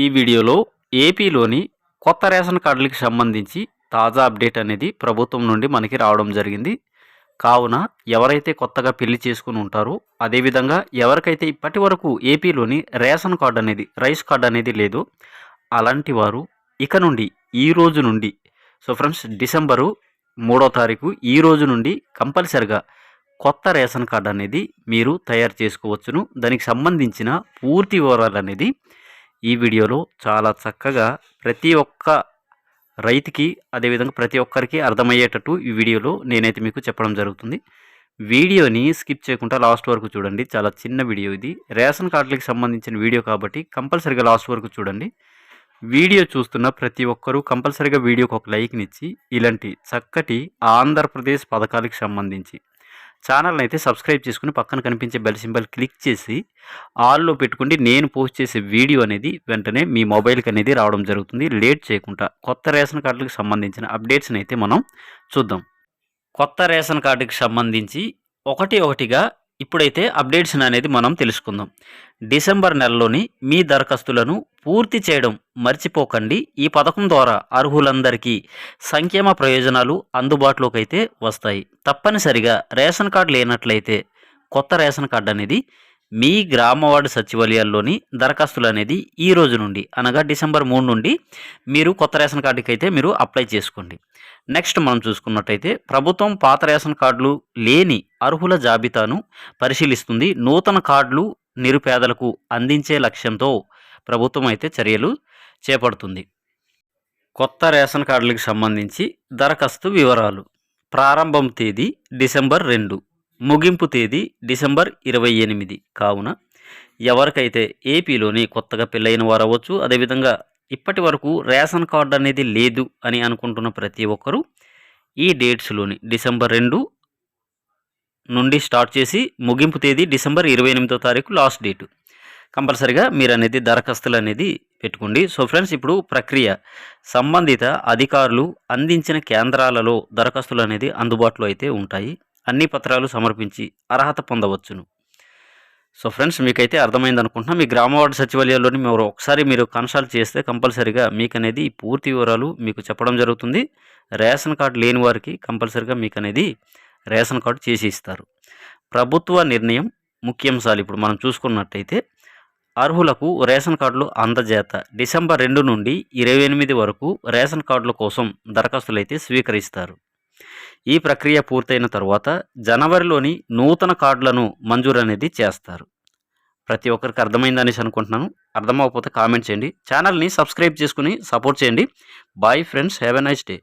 ఈ వీడియోలో ఏపీలోని కొత్త రేషన్ కార్డులకి సంబంధించి తాజా అప్డేట్ అనేది ప్రభుత్వం నుండి మనకి రావడం జరిగింది. కావున ఎవరైతే కొత్తగా పెళ్ళి చేసుకుని ఉంటారో అదేవిధంగా ఎవరికైతే ఇప్పటి వరకు ఏపీలోని రేషన్ కార్డు అనేది రైస్ కార్డు అనేది లేదో అలాంటి వారు ఇక నుండి ఈ రోజు నుండి సో ఫ్రెండ్స్ డిసెంబరు మూడో తారీఖు ఈ రోజు నుండి కంపల్సరిగా కొత్త రేషన్ కార్డు అనేది మీరు తయారు చేసుకోవచ్చును. దానికి సంబంధించిన పూర్తి వివరాలు అనేది ఈ వీడియోలో చాలా చక్కగా ప్రతి ఒక్క రైతుకి అదేవిధంగా ప్రతి ఒక్కరికి అర్థమయ్యేటట్టు ఈ వీడియోలో నేనైతే మీకు చెప్పడం జరుగుతుంది. వీడియోని స్కిప్ చేయకుండా లాస్ట్ వరకు చూడండి. చాలా చిన్న వీడియో ఇది. రేషన్ కార్డులకు సంబంధించిన వీడియో కాబట్టి కంపల్సరీగా లాస్ట్ వరకు చూడండి. వీడియో చూస్తున్న ప్రతి ఒక్కరూ కంపల్సరిగా వీడియోకి ఒక లైక్నిచ్చి ఇలాంటి చక్కటి ఆంధ్రప్రదేశ్ పథకాలకు సంబంధించి ఛానల్ని అయితే సబ్స్క్రైబ్ చేసుకుని పక్కన కనిపించే బెల్ సింబల్ క్లిక్ చేసి ఆల్లో పెట్టుకుంటే నేను పోస్ట్ చేసే వీడియో అనేది వెంటనే మీ మొబైల్కి అనేది రావడం జరుగుతుంది. లేట్ చేయకుండా కొత్త రేషన్ కార్డులకు సంబంధించిన అప్డేట్స్ని అయితే మనం చూద్దాం. కొత్త రేషన్ కార్డుకి సంబంధించి ఒకటి ఒకటిగా ఇప్పుడైతే అప్డేట్స్ అనేది మనం తెలుసుకుందాం. డిసెంబర్ నెలలోని మీ దరఖాస్తులను పూర్తి చేయడం మర్చిపోకండి. ఈ పథకం ద్వారా అర్హులందరికీ సంక్షేమ ప్రయోజనాలు అందుబాటులోకి అయితే వస్తాయి. తప్పనిసరిగా రేషన్ కార్డు లేనట్లయితే కొత్త రేషన్ కార్డు అనేది మీ గ్రామ వార్డు సచివాలయాల్లోని దరఖాస్తులు అనేది ఈ రోజు నుండి అనగా డిసెంబర్ మూడు నుండి మీరు కొత్త రేషన్ కార్డుకి అయితే మీరు అప్లై చేసుకోండి. నెక్స్ట్ మనం చూసుకున్నట్టయితే ప్రభుత్వం పాత రేషన్ కార్డులు లేని అర్హుల జాబితాను పరిశీలిస్తుంది. నూతన కార్డులు నిరుపేదలకు అందించే లక్ష్యంతో ప్రభుత్వం అయితే చర్యలు చేపడుతుంది. కొత్త రేషన్ కార్డులకు సంబంధించి దరఖాస్తు వివరాలు. ప్రారంభం తేదీ డిసెంబర్ రెండు. ముగింపు తేదీ డిసెంబర్ ఇరవై ఎనిమిది. కావున ఎవరికైతే ఏపీలోని కొత్తగా పెళ్ళైన వారు అవ్వచ్చు అదేవిధంగా ఇప్పటి వరకు రేషన్ కార్డు అనేది లేదు అని అనుకుంటున్న ప్రతి ఒక్కరూ ఈ డేట్స్లోని డిసెంబర్ రెండు నుండి స్టార్ట్ చేసి ముగింపు తేదీ డిసెంబర్ ఇరవై ఎనిమిదో తారీఖు లాస్ట్ డేటు. కంపల్సరిగా మీరు అనేది దరఖాస్తులు అనేది పెట్టుకోండి. సో ఫ్రెండ్స్ ఇప్పుడు ప్రక్రియ. సంబంధిత అధికారులు అందించిన కేంద్రాలలో దరఖాస్తులు అనేది అందుబాటులో అయితే ఉంటాయి. అన్ని పత్రాలు సమర్పించి అర్హత పొందవచ్చును. సో ఫ్రెండ్స్ మీకైతే అర్థమైంది అనుకుంటున్నా. మీ గ్రామ వార్డు సచివాలయాల్లోని మీరు ఒకసారి మీరు కన్సల్ట్ చేస్తే కంపల్సరీగా మీకు అనేది పూర్తి వివరాలు మీకు చెప్పడం జరుగుతుంది. రేషన్ కార్డు లేని వారికి కంపల్సరీగా మీకు అనేది రేషన్ కార్డు చేసి ఇస్తారు. ప్రభుత్వ నిర్ణయం ముఖ్యాంశాలు. ఇప్పుడు మనం చూసుకున్నట్టయితే అర్హులకు రేషన్ కార్డులు అందజేత. డిసెంబర్ రెండు నుండి ఇరవై ఎనిమిది వరకు రేషన్ కార్డుల కోసం దరఖాస్తులైతే స్వీకరిస్తారు. ఈ ప్రక్రియ పూర్తయిన తర్వాత జనవరిలోని నూతన కార్డులను మంజూరు అనేది చేస్తారు. ప్రతి ఒక్కరికి అర్థమైందనేసి అనుకుంటున్నాను. అర్థమవకపోతే కామెంట్ చేయండి. ఛానల్ని సబ్స్క్రైబ్ చేసుకుని సపోర్ట్ చేయండి. Bye friends have a nice day